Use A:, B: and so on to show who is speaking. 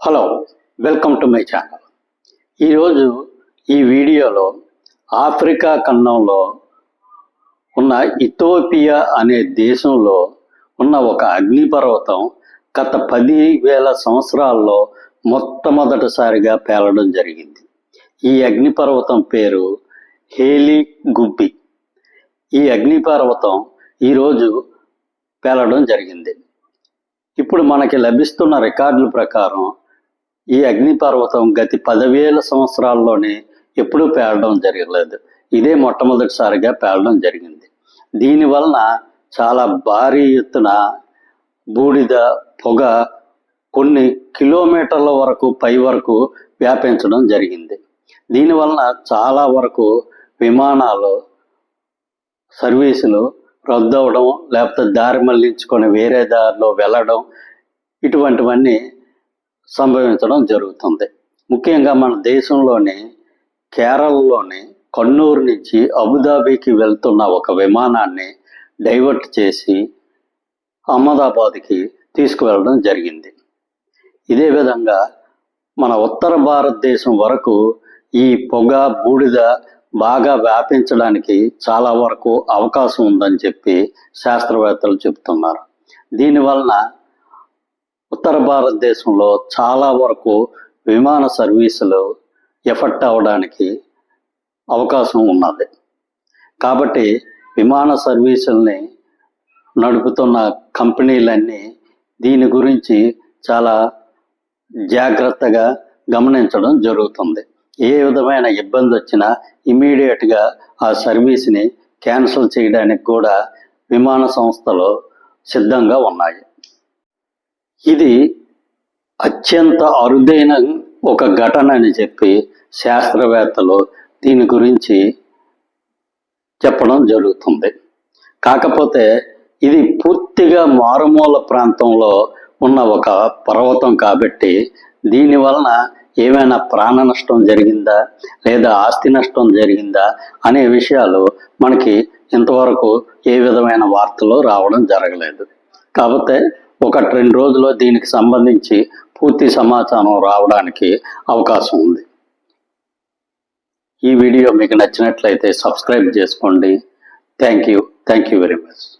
A: Hello welcome to my channel ఈరోజు ఈ వీడియోలో ఆఫ్రికా ఖండంలో ఉన్న ఇథోపియా అనే దేశంలో ఉన్న ఒక అగ్నిపర్వతం గత పది వేల సంవత్సరాల్లో మొట్టమొదటిసారిగా పేలడం జరిగింది. ఈ అగ్నిపర్వతం పేరు హేలీ గుబ్బి ఈ అగ్నిపర్వతం ఈరోజు పేలడం జరిగింది. ఇప్పుడు మనకి లభిస్తున్న రికార్డుల ప్రకారం ఈ అగ్నిపర్వతం గతి పదివేల సంవత్సరాల్లోనే ఎప్పుడూ పేలడం జరగలేదు. ఇదే మొట్టమొదటిసారిగా పేలడం జరిగింది. దీనివలన చాలా భారీ ఎత్తున బూడిద పొగ కొన్ని కిలోమీటర్ల వరకు పై వరకు వ్యాపించడం జరిగింది. దీనివలన చాలా వరకు విమానాలు సర్వీసులు రద్దు అవడం లేకపోతే దారి మళ్ళించుకొని వేరే దారిలో వెళ్ళడం ఇటువంటివన్నీ సంభవించడం జరుగుతుంది. ముఖ్యంగా మన దేశంలోని కేరళలోని కన్నూరు నుంచి అబుదాబీకి వెళ్తున్న ఒక విమానాన్ని డైవర్ట్ చేసి అహ్మదాబాద్కి తీసుకువెళ్ళడం జరిగింది. ఇదే విధంగా మన ఉత్తర భారతదేశం వరకు ఈ పొగ బూడిద బాగా వ్యాపించడానికి చాలా వరకు అవకాశం ఉందని చెప్పి శాస్త్రవేత్తలు చెబుతున్నారు దీనివలన ఉత్తర భారతదేశంలో చాలా వరకు విమాన సర్వీసులు ఎఫెక్ట్ అవ్వడానికి అవకాశం ఉన్నది. కాబట్టి విమాన సర్వీసుల్ని నడుపుతున్న కంపెనీలన్నీ దీని గురించి చాలా జాగ్రత్తగా గమనించడం జరుగుతుంది. ఏ విధమైన ఇబ్బంది వచ్చినా ఇమీడియట్గా ఆ సర్వీస్ని క్యాన్సిల్ చేయడానికి కూడా విమాన సంస్థలు సిద్ధంగా ఉన్నాయి. ఇది అత్యంత అరుదైన ఒక ఘటన అని చెప్పి శాస్త్రవేత్తలు దీని గురించి చెప్పడం జరుగుతుంది. కాకపోతే ఇది పూర్తిగా మారుమూల ప్రాంతంలో ఉన్న ఒక పర్వతం కాబట్టి దీని వలన ఏమైనా ప్రాణ నష్టం జరిగిందా లేదా ఆస్తి నష్టం జరిగిందా అనే విషయాలు మనకి ఇంతవరకు ఏ విధమైన వార్తలు రావడం జరగలేదు. కాకపోతే ఒకటి రెండు రోజుల్లో దీనికి సంబంధించి పూర్తి సమాచారం రావడానికి అవకాశం ఉంది. ఈ వీడియో మీకు నచ్చినట్లయితే సబ్స్క్రైబ్ చేసుకోండి. Thank you thank you very much